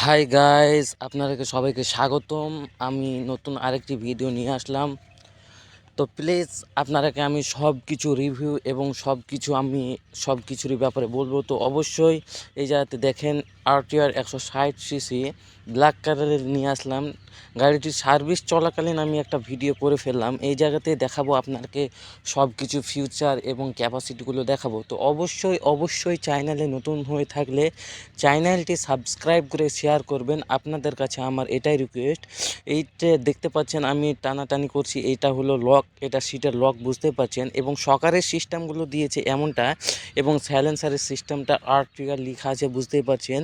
Hi guys আপনাদেরকে সবাইকে স্বাগতম। আমি নতুন আরেকটি ভিডিও নিয়ে আসলাম। তো প্লিজ আপনারাকে আমি সব কিছু রিভিউ এবং সব কিছু আমি সব কিছুরই ব্যাপারে বলব। তো অবশ্যই এই জায়গাতে দেখেন আরটিআর একশো ষাট সিসি ব্ল্যাক কালারের নিয়ে আসলাম। গাড়িটির সার্ভিস চলাকালীন আমি একটা ভিডিও করে ফেললাম। এই জায়গাতে দেখাবো আপনাকে সব কিছু ফিউচার এবং ক্যাপাসিটিগুলো দেখাবো। তো অবশ্যই অবশ্যই চ্যানেলে নতুন হয়ে থাকলে চ্যানেলটি সাবস্ক্রাইব করে শেয়ার করবেন। আপনাদের কাছে আমার এটাই রিকোয়েস্ট এইটা দেখতে পাচ্ছেন, আমি টানাটানি করছি। এটা হলো লক এটা সিটের লক বুঝতে পারছেন? এবং সকারের সিস্টেমগুলো দিয়েছে এমনটা এবং সাইলেন্সারের সিস্টেমটা আর ট্রিগার লেখা আছে, বুঝতেই পারছেন?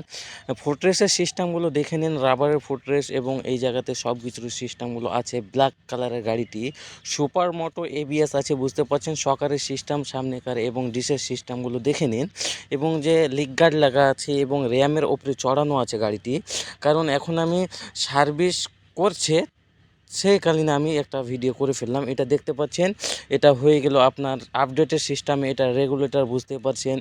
ফুটরেসের সিস্টেমগুলো দেখে নিন, রাবারের ফুটরেস এবং এই জায়গাতে সব কিছুর সিস্টেমগুলো আছে, ব্ল্যাক কালারের গাড়িটি। সুপার মোটো এবিএস আছে, বুঝতে পারছেন? সকারের সিস্টেম, সামনেকার এবং ডিসের সিস্টেমগুলো দেখে নিন। এবং যে লিক গার্ড লাগা আছে এবং র্যামের ওপরে চড়ানো আছে গাড়িটি। কারণ এখন আমি সার্ভিস করছে সেইকালীন আমি একটা ভিডিও করে ফেললাম। এটা দেখতে পাচ্ছেন, এটা হয়ে গেল আপনার আপডেটের সিস্টেমে এটা রেগুলেটর বুঝতে পারছেন।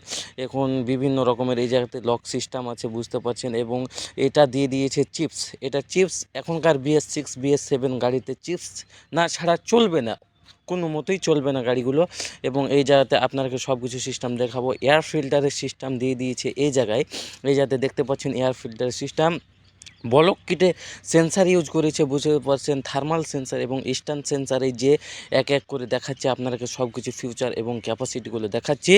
এখন বিভিন্ন রকমের এই জায়গাতে লক সিস্টেম আছে, বুঝতে পারছেন। এবং এটা দিয়ে দিয়েছে চিপস এটা চিপস এখনকার বিএস সিক্স বিএস সেভেন গাড়িতে চিপস না ছাড়া চলবে না। কোনো মতেই চলবে না গাড়িগুলো। এবং এই জায়গাতে আপনাকে সব কিছু সিস্টেম দেখাবো এয়ার ফিল্টারের সিস্টেম দিয়ে দিয়েছে এই জায়গায়। এই জায়গাতে দেখতে পাচ্ছেন এয়ার ফিল্টারের সিস্টেম বলক কিটে সেন্সার ইউজ করেছে, বুঝতে পারছেন? থার্মাল সেন্সার এবং ইস্টার্ন সেন্সারে যে এক এক করে দেখাচ্ছে আপনাকে সব কিছু ফিউচার এবং ক্যাপাসিটিগুলো দেখাচ্ছি।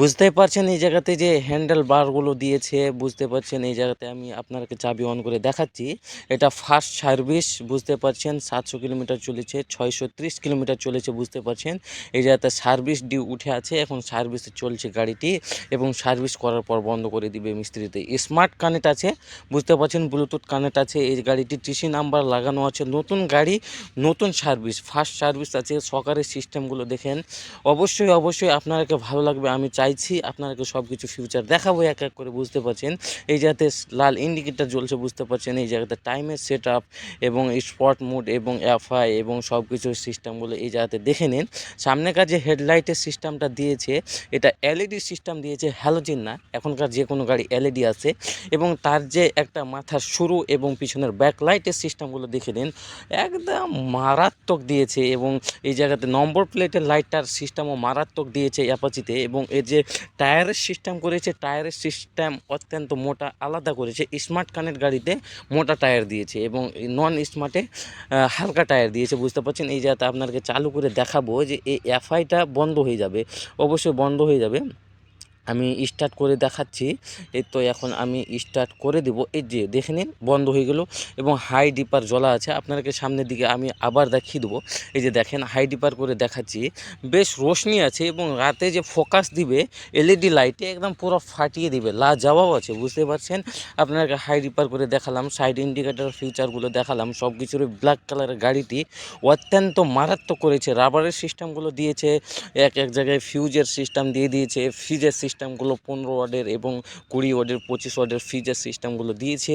বুঝতেই পারছেন এই জায়গাতে যে হ্যান্ডেল বারগুলো দিয়েছে, বুঝতে পারছেন এই জায়গাতে আমি আপনাকে চাবি অন করে দেখাচ্ছি। এটা ফার্স্ট সার্ভিস বুঝতে পারছেন? সাতশো কিলোমিটার চলেছে, ছয়শো ত্রিশ কিলোমিটার চলেছে, বুঝতে পারছেন? এই জায়গাতে সার্ভিস ডিউ উঠে আছে, এখন সার্ভিসে চলছে গাড়িটি এবং সার্ভিস করার পর বন্ধ করে দিবে মিস্ত্রিতে। স্মার্ট কানেক্ট আছে, বুঝতে পারছেন? ব্লুটুথ কানেক্ট আছে, এই গাড়িটি টিসি নাম্বার লাগানো আছে, নতুন গাড়ি, নতুন সার্ভিস ফার্স্ট সার্ভিস আছে সরকারের সিস্টেমগুলো দেখেন। অবশ্যই অবশ্যই আপনাকে ভালো লাগবে, আমি চাইছি আপনাকে সব কিছু ফিউচার দেখাবো, এক এক করে বুঝতে পারছেন। এই জায়গাতে লাল ইন্ডিকেটার জ্বলছে, বুঝতে পারছেন, এই জায়গাতে টাইমের সেট আপ এবং স্পট মোড এবং এফআই এবং সব কিছু সিস্টেমগুলো এই জায়গাতে দেখে নিন। সামনেকার যে হেডলাইটের সিস্টেমটা দিয়েছে, এটা এলইডি সিস্টেম দিয়েছে হ্যালোজিন না, এখনকার যে কোনো গাড়ি এলইডি আছে এবং তার যে একটা মাথার শুরু এবং পিছনের ব্যাকলাইটের সিস্টেমগুলো দেখে নিন। একদম মারাত্মক দিয়েছে এবং এই জায়গাতে নম্বর প্লেটের লাইটটার সিস্টেমও মারাত্মক দিয়েছে অ্যাপাচিতে এবং এর যে টায়ারের সিস্টেম করেছে টায়ারের সিস্টেম অত্যন্ত মোটা, আলাদা করেছে। স্মার্ট কানেক্ট গাড়িতে মোটা টায়ার দিয়েছে এবং নন স্মার্টে হালকা টায়ার দিয়েছে। বুঝতে পারছেন? এই জায়গাতে আপনাকে চালু করে দেখাবো যে এই এফআইটা বন্ধ হয়ে যাবে। অবশ্যই বন্ধ হয়ে যাবে। আমি স্টার্ট করে দেখাচ্ছি। এই তো এখন আমি স্টার্ট করে দেব। এই যে, দেখে নিন, বন্ধ হয়ে গেল এবং হাই ডিপার জ্বলা আছে। আপনাকে সামনের দিকে আমি আবার দেখিয়ে দেবো। এই যে দেখেন হাই ডিপার করে দেখাচ্ছি। বেশ রোশনি আছে এবং রাতে যে ফোকাস দিবে এলইডি লাইটে একদম পুরো ফাটিয়ে দিবে। লা যাওয়াও আছে, বুঝতে পারছেন? আপনাকে হাই ডিপার করে দেখালাম সাইড ইন্ডিকেটার ফিচারগুলো দেখালাম সব কিছুর ব্ল্যাক কালারের গাড়িটি অত্যন্ত মারাত্মক করেছে। রাবারের সিস্টেমগুলো দিয়েছে এক এক জায়গায় ফিউজের সিস্টেম দিয়ে দিয়েছে ফ্রিজের সিস্টেমগুলো পনেরো ওয়ার্ডের এবং কুড়ি ওয়ার্ডের, পঁচিশ ওয়ার্ডের ফ্রিজের সিস্টেমগুলো দিয়েছে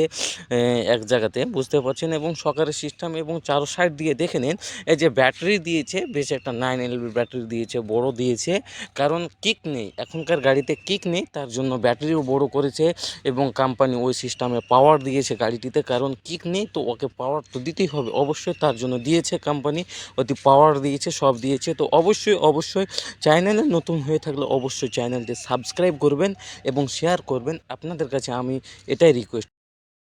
এক জায়গাতে, বুঝতে পারছেন? এবং সকারের সিস্টেম এবং চারো সাইড দিয়ে দেখে নিন, এই যে ব্যাটারি দিয়েছে, বেশ একটা নাইন এলবি ব্যাটারি দিয়েছে, বড় দিয়েছে, কারণ কিক নেই, এখনকার গাড়িতে কিক নেই, তার জন্য ব্যাটারিও বড় করেছে, এবং কোম্পানি ওই সিস্টেমে পাওয়ার দিয়েছে গাড়িটিতে, কারণ কিক নেই, তো ওকে পাওয়ার তো দিতেই হবে, অবশ্যই তার জন্য দিয়েছে কোম্পানি অতি পাওয়ার দিয়েছে, সব দিয়েছে, তো অবশ্যই অবশ্যই চ্যানেলে নতুন হয়ে থাকলে অবশ্যই চ্যানেলটি সাবস্ক্রাইব করবেন এবং শেয়ার করবেন। আপনাদের কাছে আমি এটাই রিকোয়েস্ট